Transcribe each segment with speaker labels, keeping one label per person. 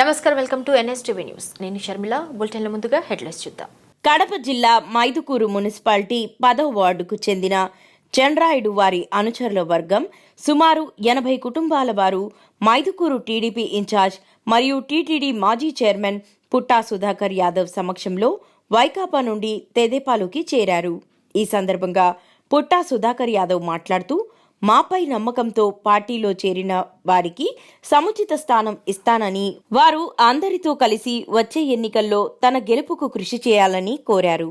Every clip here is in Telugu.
Speaker 1: నమస్కారం వెల్కమ్ టు ఎన్ఎస్టీవీ న్యూస్. నేను షర్మిల. బులెటిన్ల ముందుగా హెడ్లైన్స్ చూద్దాం.
Speaker 2: కడప జిల్లా మైదుకూరు మున్సిపాలిటీ పదవ వార్డుకు చెందిన చండ్రాయుడు వారి అనుచరుల వర్గం సుమారు ఎనభై కుటుంబాల వారు మైదుకూరు టీడీపీ ఇన్ఛార్జ్ మరియు టీటీడీ మాజీ చైర్మన్ పుట్టా సుధాకర్ యాదవ్ సమక్షంలో వైకాపా నుండి తెదేపాలోకి చేరారు. ఈ సందర్భంగా పుట్టా సుధాకర్ యాదవ్ మాట్లాడుతూ మాపై నమ్మకంతో పార్టీలో చేరిన వారికి సముచిత స్థానం ఇస్తానని వారు అందరితో కలిసి వచ్చే ఎన్నికల్లో తన గెలుపుకు కృషి చేయాలని కోరారు.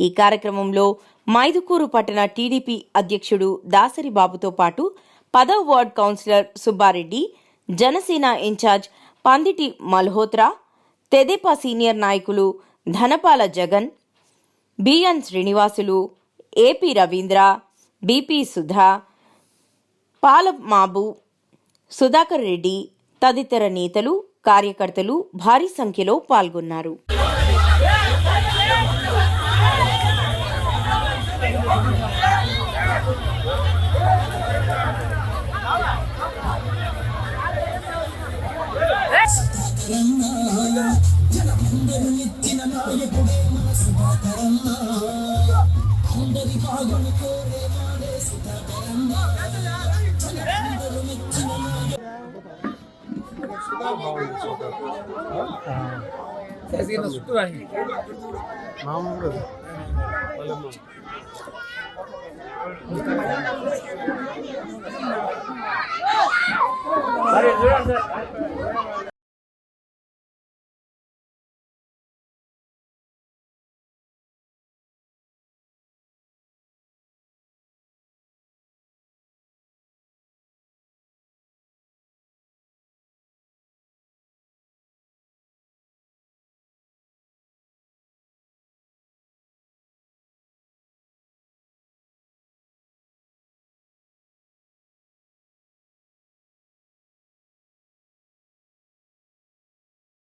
Speaker 2: ఈ కార్యక్రమంలో మైదుకూరు పట్టణ టీడీపీ అధ్యక్షుడు దాసరి బాబుతో పాటు పదవ ward councillor Subbareddy Janasena incharge Panditi Malhotra Tedepa senior నాయకులు Dhanapala Jagan BN Srinivasulu AP Ravindra BP Sudha Palamabu Sudhakar Reddy తదితర నేతలు కార్యకర్తలు భారీ సంఖ్యలో పాల్గొన్నారు.
Speaker 3: Saya sih చుట్టూ రాయి
Speaker 4: మామూలు